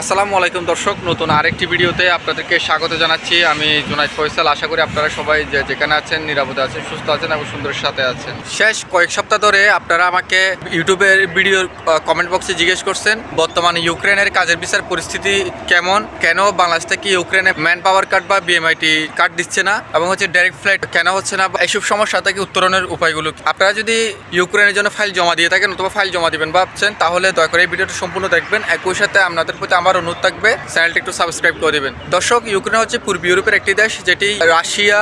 আসসালামু আলাইকুম দর্শক, নতুন আরেকটি ভিডিওতে আপনাদেরকে স্বাগত জানাচ্ছি। আমি জুনাইদ ফয়সাল। আশা করি আপনারা সবাই যে যেখানে আছেন নিরাপদে আছেন, সুস্থ আছেন এবং সুন্দরের সাথে আছেন। শেষ কয়েক সপ্তাহ ধরে আপনারা আমাকে ইউটিউবের ভিডিওর কমেন্ট বক্সে জিজ্ঞেস করছেন, বর্তমানে ইউক্রেনের কাজের বিচার পরিস্থিতি কেমন? কেন বাংলাদেশ থেকে ইউক্রেনে ম্যান পাওয়ার কার্ড বা বিএমআইটি কার্ড দিচ্ছে না? এবং হচ্ছে ডাইরেক্ট ফ্লাইট কেন হচ্ছে না? এইসব সমস্যা থেকে উত্তরণের উপায়গুলো আপনারা যদি ইউক্রেনের জন্য ফাইল জমা দিয়ে থাকেন অথবা ফাইল জমা দিবেন ভাবছেন, তাহলে দয়া করে এই ভিডিওটা সম্পূর্ণ দেখবেন। একই সাথে আপনাদের প্রতি আমার অনুরোধ থাকবে, চ্যানেলটি একটু সাবস্ক্রাইব করে দেবেন। দর্শক, ইউক্রেন হচ্ছে পূর্ব ইউরোপের একটি দেশ, যেটি Russia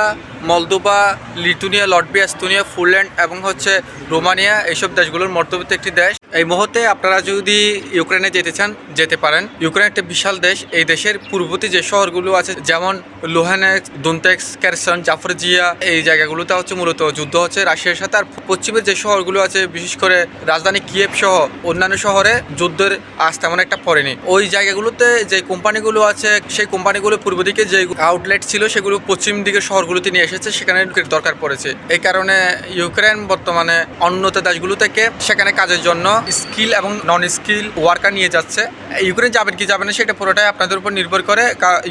Moldova Lithuania Latvia, Estonia, Poland এবং হচ্ছে রোমানিয়া এইসব দেশগুলোর মধ্যবর্তী একটি দেশ। এই মুহূর্তে আপনারা যদি ইউক্রেনে যেতে চান, যেতে পারেন। ইউক্রেন একটা বিশাল দেশ। এই দেশের পূর্ববর্তী যে শহরগুলো আছে, যেমন লোহানেক্স দুনতেক্স ক্যারসন জাফরজিয়া, এই জায়গাগুলোতে হচ্ছে মূলত যুদ্ধ হচ্ছে রাশিয়ার সাথে। আর পশ্চিমের যে শহরগুলো আছে, বিশেষ করে রাজধানী কিয়েভ সহ অন্যান্য শহরে যুদ্ধের আজ তেমন একটা পড়েনি। ওই জায়গাগুলোতে যে কোম্পানিগুলো আছে, সেই কোম্পানিগুলো পূর্ব দিকে যে আউটলেট ছিল, সেগুলো পশ্চিম দিকে শহরগুলোতে নিয়ে এসেছে, সেখানে দরকার পড়েছে। এই কারণে ইউক্রেন বর্তমানে অন্যত দেশগুলো থেকে সেখানে কাজের জন্য স্কিল এবং নন স্কিল ওয়ার্কার নিয়ে যাচ্ছে। ইউক্রেন যাবেন কি যাবেন না, সেটা পুরোটাই আপনাদের উপর নির্ভর করে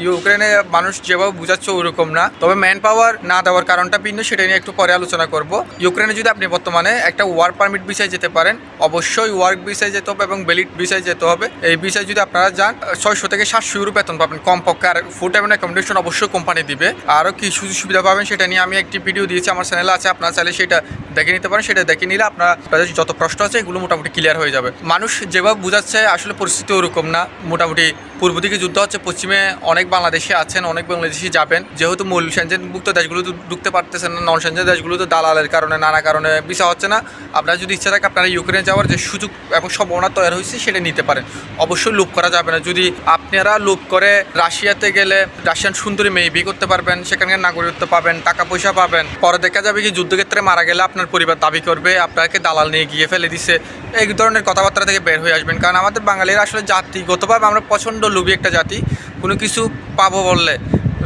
ইউক্রেনে মানুষ যেভাবে বুঝাচ্ছে ওইরকম না। তবে ম্যান পাওয়ার না দেওয়ার কারণটা ভিন্ন, সেটা নিয়ে একটু পরে আলোচনা করব। ইউক্রেনে যদি আপনি বর্তমানে একটা ওয়ার্ক পারমিট বিষয়ে যেতে পারেন, অবশ্যই ওয়ার্ক বিষয়ে যেতে হবে এবং বেলিট বিষয়ে যেতে হবে। এই বিষয়ে যদি আপনারা যান, ছয়শো থেকে সাতশো ইউরো বেতন পাবেন। কমপক্ষে আর ফুড এবং অ্যাকোমোডেশন অবশ্যই কোম্পানি দিবে। আরও কি সুযোগ সুবিধা পাবেন, সেটা নিয়ে আমি একটি ভিডিও দিয়েছি, আমার চ্যানেলে আছে, আপনার চাইলে সেটা দেখে নিতে পারেন, সেটা দেখে নিলে আপনার যত প্রশ্ন আছে এগুলো মোটামুটি ক্লিয়ার হয়ে যাবে। মানুষ যেভাবে বুঝাচ্ছে, আসলে পরিস্থিতি ওরকম না, মোটামুটি পূর্ব দিকে যুদ্ধ হচ্ছে, পশ্চিমে অনেক বাংলাদেশি আছেন, অনেক বাংলাদেশি যাবেন। যেহেতু মূল সেনজেনভুক্ত দেশগুলো তো ঢুকতে পারতেছেন না নন সেনজেন দেশগুলো তো দালালের কারণে, নানা কারণে ভিসা হচ্ছে না। আপনার যদি ইচ্ছা থাকে, আপনারা ইউক্রেনে যাওয়ার যে সুযোগ এবং সম্ভাবনা তৈরি হয়েছে, সেটা নিতে পারেন। অবশ্যই লোভ করা যাবে না। যদি আপনারা লোভ করে রাশিয়াতে গেলে রাশিয়ান সুন্দরী মেয়ে বিয়ে করতে পারবেন, সেখানকার নাগরিকত্ব পাবেন টাকা পয়সা পাবেন। পরে দেখা যাবে কি যুদ্ধক্ষেত্রে মারা গেলে আপনার পরিবার দাবি করবে, আপনাকে দালাল নিয়ে গিয়ে ফেলে দিছে। এই ধরনের কথাবার্তা থেকে বের হয়ে আসবেন। কারণ আমাদের বাঙালিরা আসলে জাতিগতভাবে আমরা প্রচণ্ড লোভী একটা জাতি কোনো কিছু পাবো বললে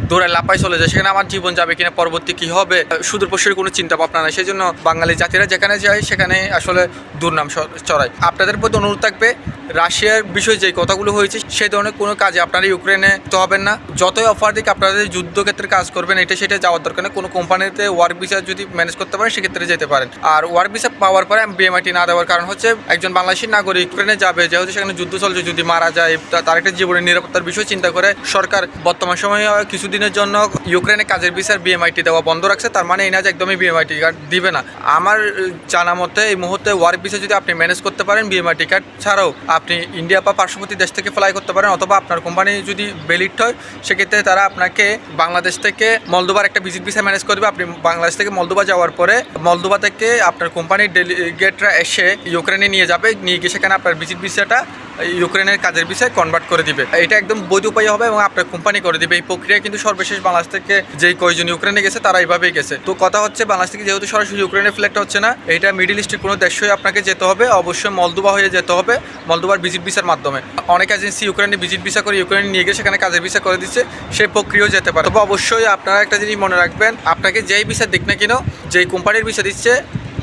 দৌড়ায় লাপাই চলে যায়, সেখানে আমার জীবন যাবে কিনা, পরবর্তী কি হবে, সুদূর প্রসারের কোনো চিন্তা ভাবনা নাই। সেই জন্য বাঙালি জাতিরা যেখানে যায়, সেখানে আসলে দুর্নাম চড়ায়। আপনাদের প্রতি অনুরোধ থাকবে, রাশিয়ার বিষয়ে যে কথাগুলো হয়েছে সেই ধরনের কোনো কাজে আপনারা ইউক্রেনে তো হবেন না। যতই অফার দিকে, আপনাদের যুদ্ধক্ষেত্রে কাজ করবেন, এটা সেটা যাওয়ার দরকার নেই। কোনো কোম্পানিতে ওয়ার্ক ভিসা যদি ম্যানেজ করতে পারেন, সেক্ষেত্রে যেতে পারেন। আর ওয়ার্ক ভিসা পাওয়ার পরে বিএমআইটি না দেওয়ার কারণ হচ্ছে, একজন বাংলাদেশি নাগরিক ইউক্রেনে যাবে, যেহেতু সেখানে যুদ্ধ চলছে, যদি মারা যায় তার একটা জীবনের নিরাপত্তার বিষয় চিন্তা করে সরকার। বর্তমান সময়ে কিছুদিনের জন্য ইউক্রেনে কাজের ভিসার বিএমআইটি দেওয়া বন্ধ রাখছে, তার মানে এই না যে একদমই বিএমআইটি কার্ড দিবে না। আমার জানা মতে এই মুহূর্তে ওয়ার্ক ভিসা যদি আপনি ম্যানেজ করতে পারেন বিএমআইটি কার্ড ছাড়াও আপনি ইন্ডিয়া বা পার্শ্ববর্তী দেশ থেকে ফ্লাই করতে পারেন, অথবা আপনার কোম্পানি যদি বেলিট হয়, সেক্ষেত্রে তারা আপনাকে বাংলাদেশ থেকে মলদোবার একটা ভিজিট ভিসা ম্যানেজ করবে আপনি বাংলাদেশ থেকে মলদোবা যাওয়ার পরে মলদোবা থেকে আপনার কোম্পানির ডেলিগেটরা এসে ইউক্রেনে নিয়ে যাবে। নিয়ে গিয়ে সেখানে আপনার ভিজিট ভিসাটা ইউক্রেনের কাজের বিষয়ে কনভার্ট করে দিবে। এটা একদম বৈধ উপায় হবে এবং আপনার কোম্পানি করে দিবে। এই প্রক্রিয়া কিন্তু সর্বশেষ বাংলাদেশ থেকে যেই কয়জন ইউক্রেনে গেছে, তারা এইভাবেই গেছে। তো কথা হচ্ছে, বাংলাদেশ থেকে যেহেতু সরাসরি ইউক্রেনের ফ্ল্যাট হচ্ছে না, এটা মিডিল ইস্টের কোনো দেশই আপনাকে যেতে হবে। অবশ্যই মলদোবা হয়ে যেতে হবে মলদোবার ভিজিট ভিসার মাধ্যমে। অনেক এজেন্সি ইউক্রেনে ভিজিট ভিসা করে ইউক্রেনে নিয়ে গিয়ে সেখানে কাজের ভিসা করে দিচ্ছে সেই প্রক্রিয়াও যেতে পারে। তবে অবশ্যই আপনারা একটা জিনিস মনে রাখবেন, আপনাকে যেই ভিসা দিক না কেন, যেই কোম্পানির ভিসা দিচ্ছে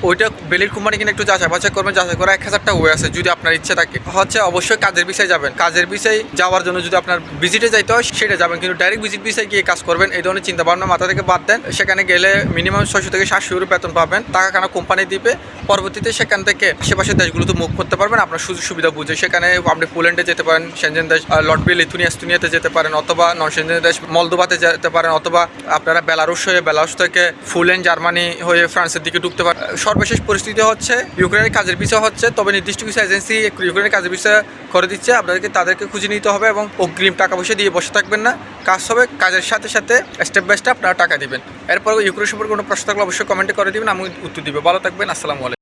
ওইটা বেলির কোম্পানি কিনে একটু যাচাই বাছাই করবেন, যাচাই করা এক হাজারটা ওয়ে আছে যদি আপনার ইচ্ছে থাকে। হচ্ছে অবশ্যই কাজের বিষয়ে যাবেন। কাজের বিষয়ে যাওয়ার জন্য যদি আপনার ভিজিটে যাইতে হয়, সেটা যাবেন। কিন্তু ডাইরেক্ট ভিজিট বিষয়ে গিয়ে কাজ করবেন, এই ধরনের চিন্তা ভাবনা মাথা থেকে বাদ দেন। সেখানে গেলে মিনিমাম ছয়শো থেকে সাতশো ইউরো বেতন পাবেন। টাকা কেন কোম্পানি দিবে। পরবর্তীতে সেখান থেকে আশেপাশের দেশগুলোতে মুখ করতে পারবেন। আপনার সুযোগ সুবিধা বুঝে সেখানে আপনি পোল্যান্ডে যেতে পারেন সেনজেন দেশ লটবি লিথুনিয়া স্তুনিয়াতে যেতে পারেন, অথবা নন সেনজেন দেশ মলদোবাতে যেতে পারেন, অথবা আপনারা বেলারুশ হয়ে বেলারুশ থেকে ফুলেন জার্মানি হয়ে ফ্রান্সের দিকে ঢুকতে পারেন। সর্বশেষ পরিস্থিতি হচ্ছে, ইউক্রেনের কাজের বিষয় হচ্ছে, তবে নির্দিষ্ট কিছু এজেন্সি ইউক্রেনের কাজের বিষয় করে দিচ্ছে। আপনাদেরকে, তাদেরকে খুঁজে নিতে হবে এবং অগ্রিম টাকা পয়সা দিয়ে বসে থাকবেন না। কাজ হবে, কাজের সাথে সাথে স্টেপ বাই স্টেপ আপনারা টাকা দেবেন। এরপর ইউক্রেন সম্পর্কে কোনো প্রশ্ন থাকলে অবশ্যই কমেন্টে করে দেবেন, আমি উত্তর দিব। ভালো থাকবেন, আসসালামু আলাইকুম।